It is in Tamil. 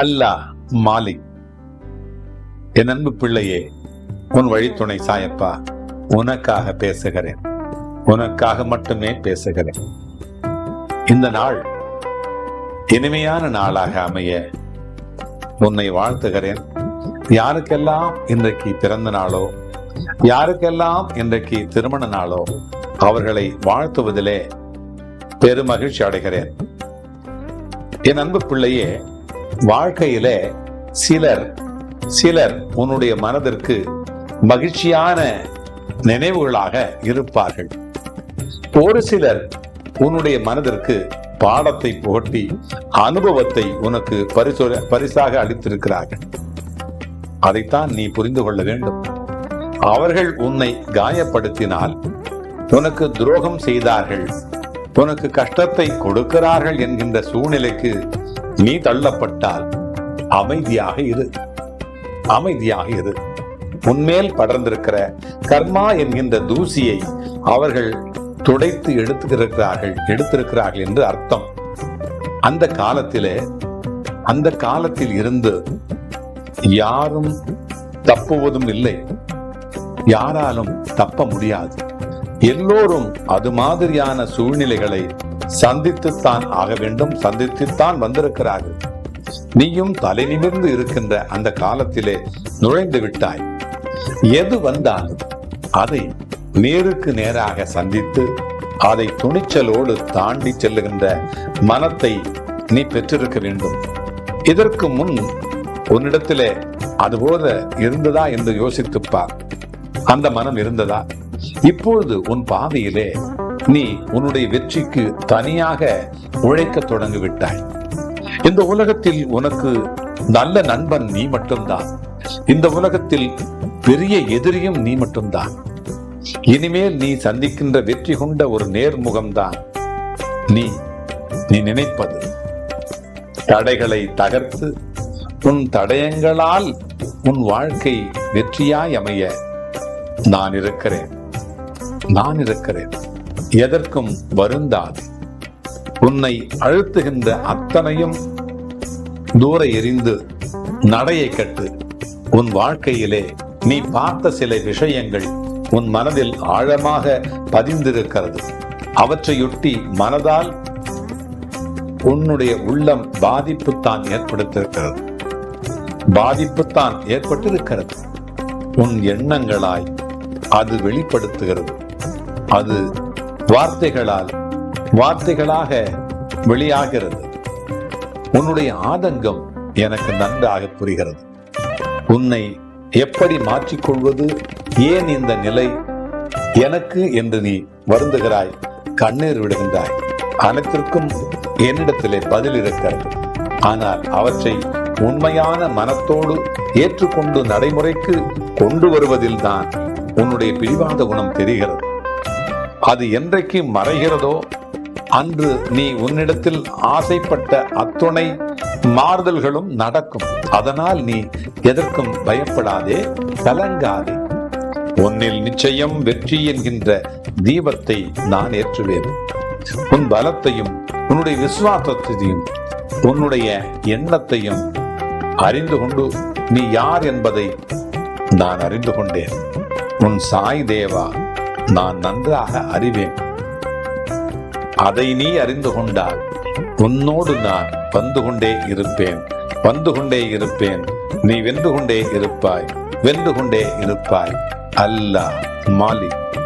அல்லாஹ் மாலிக். என் அன்பு பிள்ளையே உன் வழித்துணை சாயப்பா உனக்காக பேசுகிறேன். உனக்காக மட்டுமே பேசுகிறேன். இந்த நாள் இனிமையான நாளாக அமைய உன்னை வாழ்த்துகிறேன். யாருக்கெல்லாம் இன்றைக்கு பிறந்த நாளோ யாருக்கெல்லாம் இன்றைக்கு திருமண நாளோ அவர்களை வாழ்த்துவதிலே பெருமகிழ்ச்சி அடைகிறேன். என் அன்பு பிள்ளையே வாழ்க்கையில சிலர் சிலர் உன்னுடைய மனதிற்கு மகிழ்ச்சியான நினைவுகளாக இருப்பார்கள். ஒரு சிலர் உன்னுடைய மனதிற்கு பாடத்தை புகட்டி அனுபவத்தை உனக்கு பரிசு பரிசாக அளித்திருக்கிறார்கள். அதைத்தான் நீ புரிந்து கொள்ள வேண்டும். அவர்கள் உன்னை காயப்படுத்தினால் உனக்கு துரோகம் செய்தார்கள். உனக்கு கஷ்டத்தை கொடுக்கிறார்கள் என்கின்ற சூழ்நிலைக்கு நீ தள்ளப்பட்டால் அமைதியாக இரு. அமைதியாக இரு. உன்மேல் படர்ந்திருக்கிற கர்மா என்கின்ற தூசியை அவர்கள் துடைத்து எடுத்துக்கிறார்கள் எடுத்திருக்கிறார்கள் என்று அர்த்தம். அந்த காலத்திலே அந்த காலத்தில் இருந்து யாரும் தப்புவதும் இல்லை. யாராலும் தப்ப முடியாது. எல்லோரும் அது மாதிரியான சூழ்நிலைகளை சந்தித்துத்தான் ஆக வேண்டும் சந்தித்துத்தான் வந்திருக்கிறார்கள். நீயும் தலை நிமிர்ந்து இருக்கின்ற அந்த காலத்திலே நுழைந்து விட்டாய். எது வந்தாலும் அதை நேருக்கு நேராக சந்தித்து அதை துணிச்சலோடு தாண்டி செல்லுகின்ற மனத்தை நீ பெற்றிருக்க வேண்டும். இதற்கு முன் உன்னிடத்திலே அதுபோல இருந்ததா என்று யோசித்துப்பார் அந்த மனம் இருந்ததா? இப்பொழுது உன் பாதையிலே நீ உன்னுடைய வெற்றிக்கு தனியாக உழைக்க தொடங்கிவிட்டாய். இந்த உலகத்தில் உனக்கு நல்ல நண்பன் நீ மட்டும்தான். இந்த உலகத்தில் பெரிய எதிரியும் நீ மட்டும்தான். இனிமேல் நீ சந்திக்கின்ற வெற்றி கொண்ட ஒரு நேர்முகம்தான் நீ. நீ நினைப்பது தடைகளை தகர்த்து உன் தடயங்களால் உன் வாழ்க்கை வெற்றியாய் அமைய நான் இருக்கிறேன். நான் இருக்கிறேன். எதற்கும் வருந்தாது. உன்னை அழுத்துகின்ற அத்தனையும் தூர எரிந்து நடையை கட்டு. உன் வாழ்க்கையிலே நீ பார்த்த சில விஷயங்கள் உன் மனதில் ஆழமாக பதிந்திருக்கிறது. அவற்றையொட்டி மனதால் உன்னுடைய உள்ளம் பாதிப்புத்தான் ஏற்படுத்திருக்கிறது. பாதிப்புத்தான் ஏற்பட்டிருக்கிறது. உன் எண்ணங்களாய் அது வெளிப்படுத்துகிறது. அது வார்த்தைகளால் வார்த்தைகளாக வெளியாகிறது. உன்னுடைய ஆதங்கம் எனக்கு நன்றாக புரிகிறது. உன்னை எப்படி மாற்றிக்கொள்வது ஏன் இந்த நிலை எனக்கு என்று நீ வருந்துகிறாய் கண்ணீர் விடுகின்றாய். அனைத்திற்கும் என்னிடத்திலே பதில் இருக்கிறது. ஆனால் அவற்றை உண்மையான மனத்தோடு ஏற்றுக்கொண்டு நடைமுறைக்கு கொண்டு வருவதில்தான் உன்னுடைய பிடிவாத குணம் தெரிகிறது. அது என்றைக்கு மறைகிறதோ அன்று நீ உன்னிடத்தில் ஆசைப்பட்ட அத்துணை மாறுதல்களும் நடக்கும். அதனால் நீ எதற்கும் பயப்படாதே கலங்காதே. உன்னில் நிச்சயம் வெற்றி என்கின்ற தீபத்தை நான் ஏற்றுவேன். உன் பலத்தையும் உன்னுடைய விசுவாசத்தையும் உன்னுடைய எண்ணத்தையும் அறிந்து கொண்டு நீ யார் என்பதை நான் அறிந்து கொண்டேன். உன் சாய் தேவா நான் நன்றாக அறிவேன். அதை நீ அறிந்து கொண்டால் உன்னோடு நான் வந்து கொண்டே இருப்பேன். வந்து கொண்டே இருப்பேன். நீ வென்று கொண்டே இருப்பாய். வென்று கொண்டே இருப்பாய். அல்லாஹ் மாலிக்.